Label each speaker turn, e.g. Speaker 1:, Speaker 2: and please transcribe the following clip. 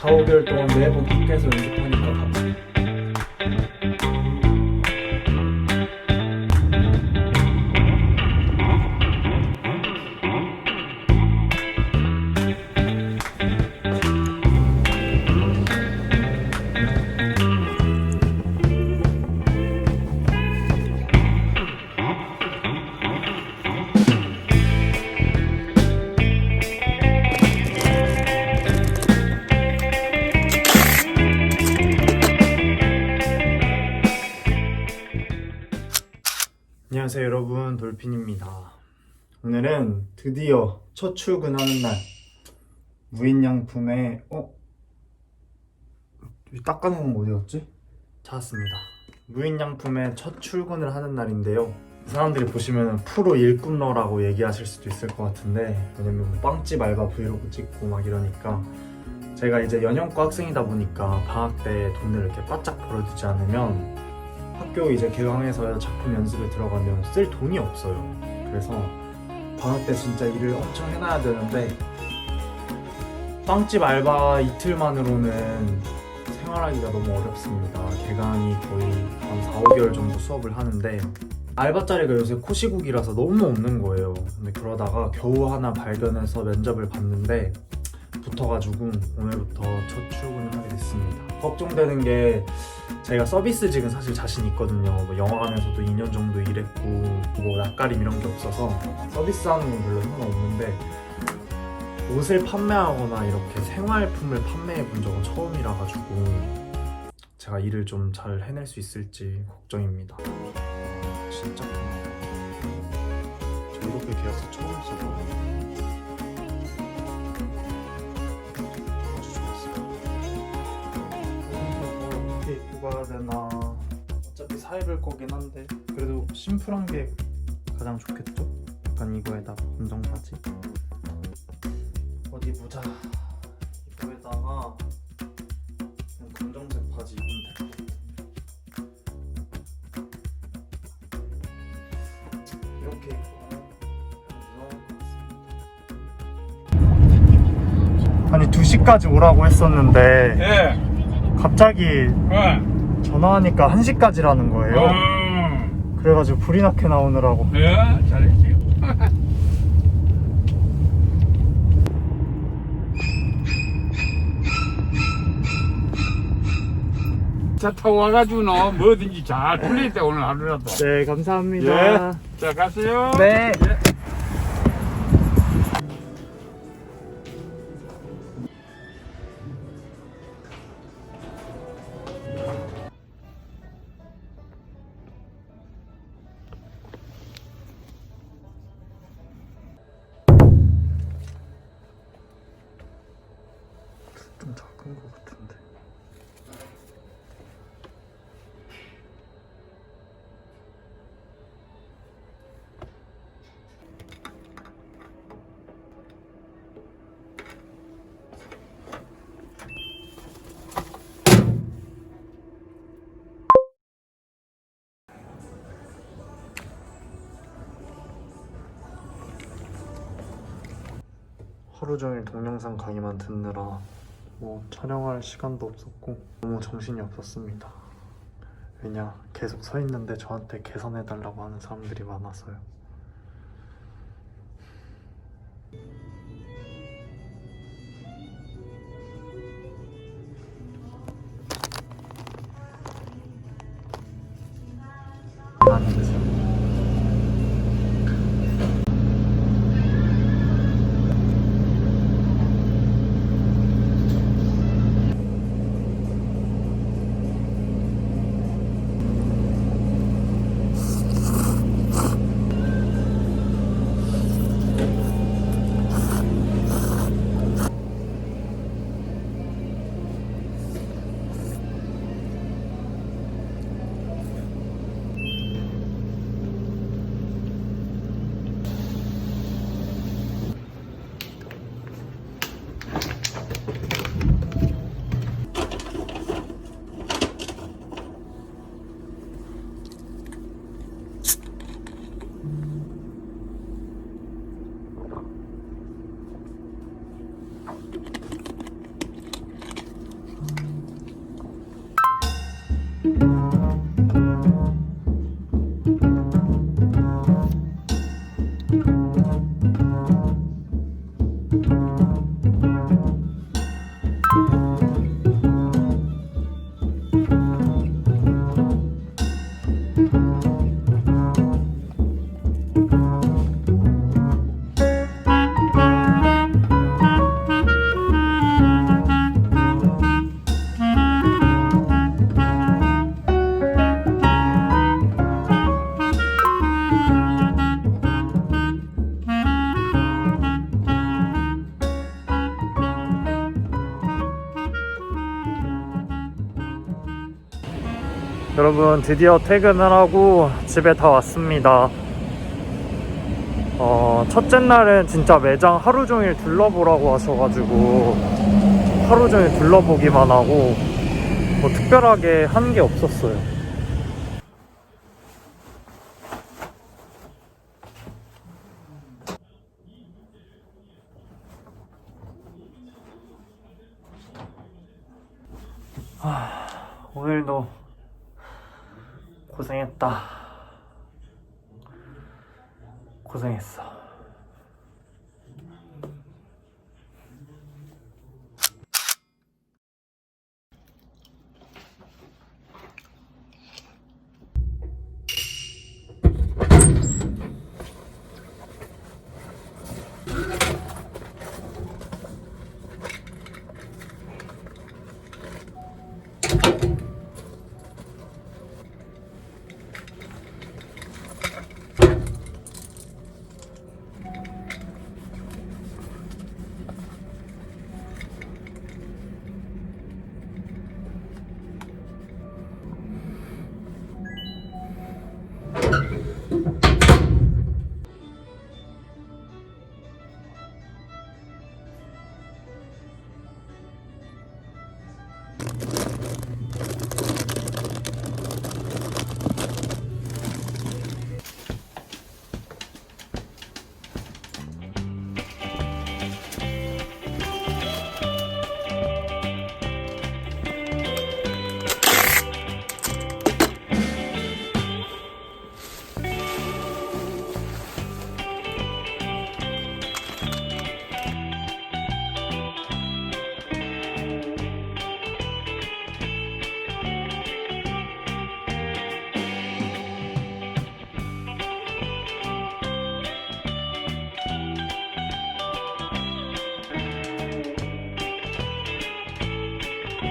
Speaker 1: 4, 5개월 동안 매번 밖에서 연습하니까 안녕하세요 여러분. 돌핀입니다. 오늘은 드디어 첫 출근하는 날. 무인양품에 어? 닦아놓은 거 어디였지? 찾았습니다. 무인양품에 첫 출근을 하는 날인데요. 사람들이 보시면 프로 일꾼러라고 얘기하실 수도 있을 것 같은데 왜냐면 뭐 빵집 알바 브이로그 찍고 막 이러니까 제가 이제 연영과 학생이다 보니까 방학 때 돈을 이렇게 바짝 벌어두지 않으면 학교 이제 개강해서 작품 연습에 들어가면 쓸 돈이 없어요. 그래서 방학 때 진짜 일을 엄청 해놔야 되는데 빵집 알바 이틀만으로는 생활하기가 너무 어렵습니다. 개강이 거의 한 4, 5개월 정도 수업을 하는데 알바 자리가 요새 코시국이라서 너무 없는 거예요. 근데 그러다가 겨우 하나 발견해서 면접을 봤는데 붙어가지고 오늘부터 첫 출근을 하게 됐습니다. 걱정되는 게 제가 서비스 직은 사실 자신 있거든요. 뭐 영화관에서도 2년 정도 일했고 뭐 낯가림 이런 게 없어서 서비스하는 건 별로 상관없는데 옷을 판매하거나 이렇게 생활품을 판매해 본 적은 처음이라 가지고 제가 일을 좀 잘 해낼 수 있을지 걱정입니다. 진짜 저 이렇게 계약서 처음 써봐요. 가야 되나 어차피 사입을 거긴 한데 그래도 심플한 게 가장 좋겠죠? 약간 이거에다 검정 바지 어디 보자 이거에다가 그냥 검정색 바지 입으면 될것 같아 이렇게 입고 아니 2시까지 오라고 했었는데
Speaker 2: 예.
Speaker 1: 갑자기
Speaker 2: 어.
Speaker 1: 전화하니까 1시까지라는 거예요.
Speaker 2: 어.
Speaker 1: 그래가지고 불이 나게 나오느라고.
Speaker 2: 예. 잘했지요. 차 타고 와가지고 너 뭐든지 잘 풀릴 때 오늘 하루라도.
Speaker 1: 네, 감사합니다.
Speaker 2: 자, 가세요.
Speaker 1: 네.
Speaker 2: 예.
Speaker 1: 좀 작은 것 같은데. 하루 종일 동영상 강의만 듣느라 뭐 촬영할 시간도 없었고 너무 정신이 없었습니다. 왜냐 계속 서 있는데 저한테 개선해 달라고 하는 사람들이 많아서요. 여러분 드디어 퇴근을 하고 집에 다 왔습니다. 어, 첫째 날은 진짜 매장 하루 종일 둘러보라고 하셔가지고 하루 종일 둘러보기만 하고 뭐 특별하게 한 게 없었어요. 하, 오늘도 고생했다. 고생했어. you